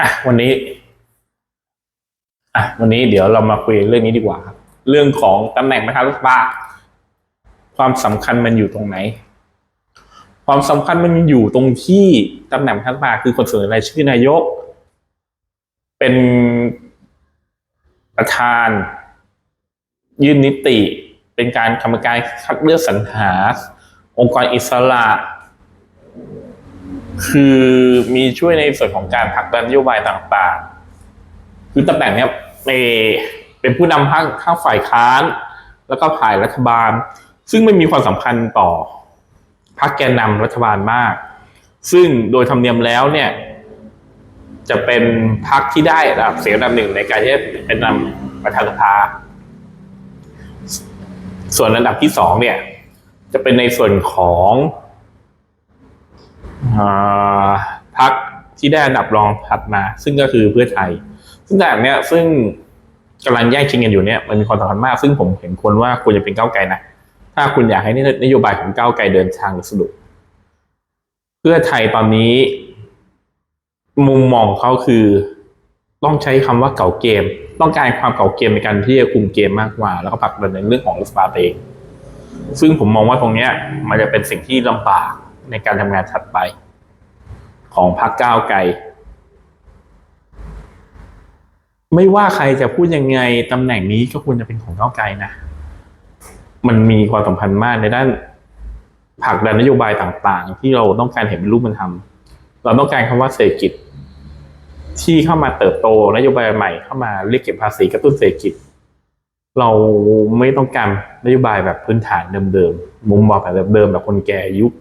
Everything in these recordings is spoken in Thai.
อะวันนี้อะวันนี้เดี๋ยวเรามาคุยเรื่องนี้ดีกว่าครับ เรื่องของตำแหน่งประธานรัฐสภาความสำคัญมันอยู่ตรงไหน ความสำคัญมันอยู่ตรงที่ตำแหน่งประธานรัฐสภาคือคนเสนอรายชื่อนายก เป็นประธานยื่นนิติ เป็นการกรรมการคัดเลือกสรรหา องค์กรอิสระ คือมีช่วยในส่วนของการผลักดันนโยบายต่างๆ คือตำแหน่งเนี้ยเป็นผู้นำภาคข้างฝ่ายค้าน แล้วก็ฝ่ายรัฐบาล ซึ่งไม่มีความสำคัญต่อพรรคแกนนำรัฐบาลมาก ซึ่งโดยธรรมเนียมแล้วเนี่ย จะเป็นพรรคที่ได้ระดับเสียงอันดับหนึ่งในการที่จะเป็นนำประธานสภา ส่วนอันดับที่สองเนี่ย จะเป็นในส่วนของ พรรคที่ได้อันดับรองถัดมา ซึ่งก็คือเพื่อไทย ซึ่งแต่างเนี้ยซึ่งกำลังแย่งชิงกันอยู่เนี่ยมันมีความสำคัญมาก ซึ่งผมเห็นควรว่าควรจะเป็นก้าวไกลนะถ้าคุณอยากให้นโยบายของก้าวไกลเดินทางสะดวกเพื่อไทยตอนนี้ มุมมองเขาคือ ต้องใช้คำว่าเก่าเกม ต้องการความเก่าเกมในการที่จะคุมเกมมากกว่า แล้วก็ผลักดันในเรื่องของรัฐบาลเอง ซึ่งผมมองว่าตรงเนี้ย มันจะเป็นสิ่งที่ลำบาก ในการทำงานถัดไป ของพรรคก้าวไกล ไม่ว่าใครจะพูดยังไงตำแหน่งนี้ก็ควรจะเป็นของก้าวไกลนะ มันมีความสำคัญมากในด้านผลักดันนโยบายต่างๆ ที่เราต้องการเห็นเป็นรูปมันทำเราต้องการคำว่าเศรษฐกิจ ที่เข้ามาเติบโตนโยบายใหม่เข้ามาเรียกเก็บภาษีกระตุ้นเศรษฐกิจ เราไม่ต้องการนโยบายแบบพื้นฐานเดิมๆมุมมองแบบเดิมๆแบบคนแก่ยุค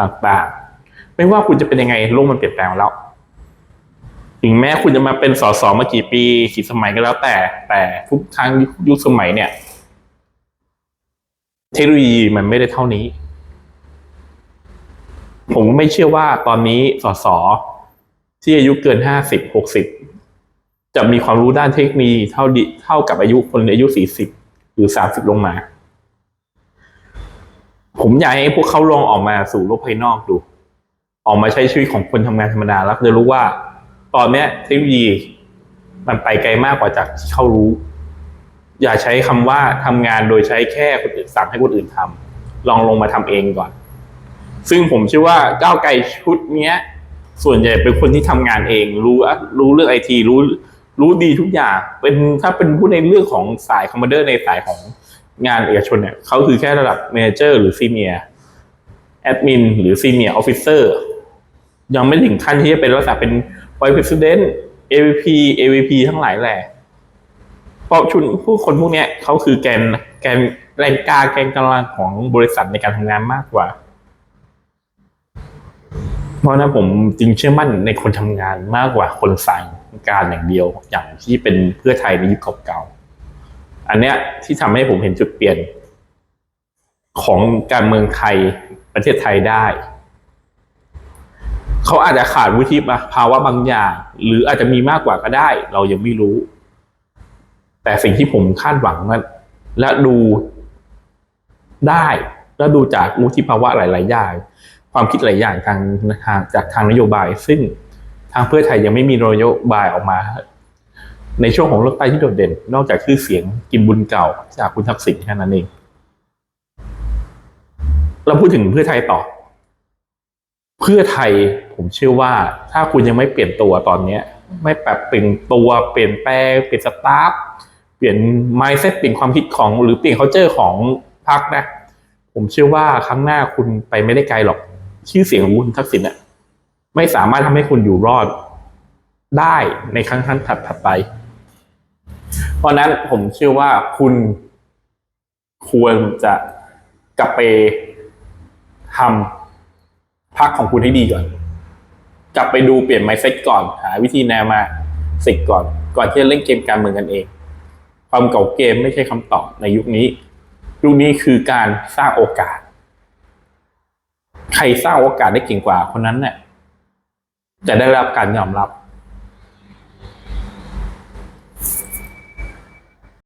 ต่างๆ ไม่ว่าคุณจะเป็นยังไงโลกมันเปลี่ยนแปลงแล้ว ถึงแม้คุณจะมาเป็นสสมากี่ปีกี่สมัยก็แล้วแต่ แต่ทุกครั้งยุคสมัยเนี่ย เทคโนโลยีมันไม่ได้เท่านี้ ผมไม่เชื่อว่าตอนนี้สสที่อายุเกินห้าสิบหกสิบจะมีความรู้ด้านเทคโนโลยีเท่าดิเท่ากับอายุคนอายุสี่สิบหรือสามสิบลงมา ผมอยากให้พวกเขาลองออกมาสู่โลกภายนอกดู ออกมาใช้ชีวิตของคนทำงานธรรมดาแล้วจะรู้ว่า ตอนเนี้ยเทคโนโลยีมันไปไกลมากกว่าจากที่เขารู้ อย่าใช้คำว่าทำงานโดยใช้แค่คนอื่นสั่งให้คนอื่นทำลองลงมาทำเองก่อน ซึ่งผมเชื่อว่าก้าวไกลชุดเนี้ย ส่วนใหญ่เป็นคนที่ทำงานเอง รู้รู้เรื่องไอทีรู้รู้ดีทุกอย่าง เป็นถ้าเป็นผู้ในเรื่องของสายคอมมานเดอร์ในสายของ งานเอกชนเนี่ยเขาคือแค่ระดับเมเจอร์หรือซีเนียแอดมินหรือซีเนียออฟฟิเซอร์ยังไม่ถึงขั้นที่จะเป็นลักษณะเป็น Vice President AVP AVP ทั้งหลายแหละเพราะชุนผู้คนพวกเนี้ยเขาคือแกนแกนแรงกาแกนกำลังของบริษัทในการทำงานมากกว่า เพราะฉะนั้นผมจึงเชื่อมั่นในคนทำงานมากกว่าคนสั่งการอย่างเดียว อย่างที่เป็นเพื่อไทยในยุคเก่าๆ อันเนี้ยที่ทำให้ผมเห็นจุดเปลี่ยน ของการเมืองไทยประเทศไทยได้ เขาอาจจะขาดวุฒิภาวะบางอย่าง หรืออาจจะมีมากกว่าก็ได้ เรายังไม่รู้ แต่สิ่งที่ผมคาดหวังและดูได้และดูจากวุฒิภาวะหลาย ๆ อย่าง ความคิดหลายอย่างทางทางจากทางนโยบาย ซึ่งทางเพื่อไทยยังไม่มีนโยบายออกมา ในช่วงของเลือกตั้งที่โดดเด่น นอกจากชื่อเสียงกินบุญเก่าจากคุณทักษิณแค่นั้นเอง เราพูดถึงเพื่อไทยต่อ เพื่อไทยผมเชื่อว่า ถ้าคุณยังไม่เปลี่ยนตัวตอนเนี้ย ไม่ปรับเปลี่ยนตัวเปลี่ยนแปลงเปลี่ยนสตาฟเปลี่ยน mindset เปลี่ยนความคิดของหรือเปลี่ยน culture ของพรรคนะ ผมเชื่อว่าครั้งหน้าคุณไปไม่ได้ไกลหรอก ชื่อเสียงของคุณทักษิณน่ะไม่สามารถทำให้คุณอยู่รอดได้ในครั้งถัดถัดไป เพราะนั้นผมเชื่อว่าคุณควรจะกลับไปทำพักของคุณให้ดีก่อน กลับไปดูเปลี่ยนไมเซ็ตก่อน หาวิธีแนวมาสิกก่อน ก่อนที่จะเล่นเกมการเมืองกันเอง ความเก่าเกมไม่ใช่คำตอบในยุคนี้ยุคนี้คือการสร้างโอกาส ใครสร้างโอกาสได้เก่งกว่าคนนั้นเนี่ยจะได้รับการยอมรับ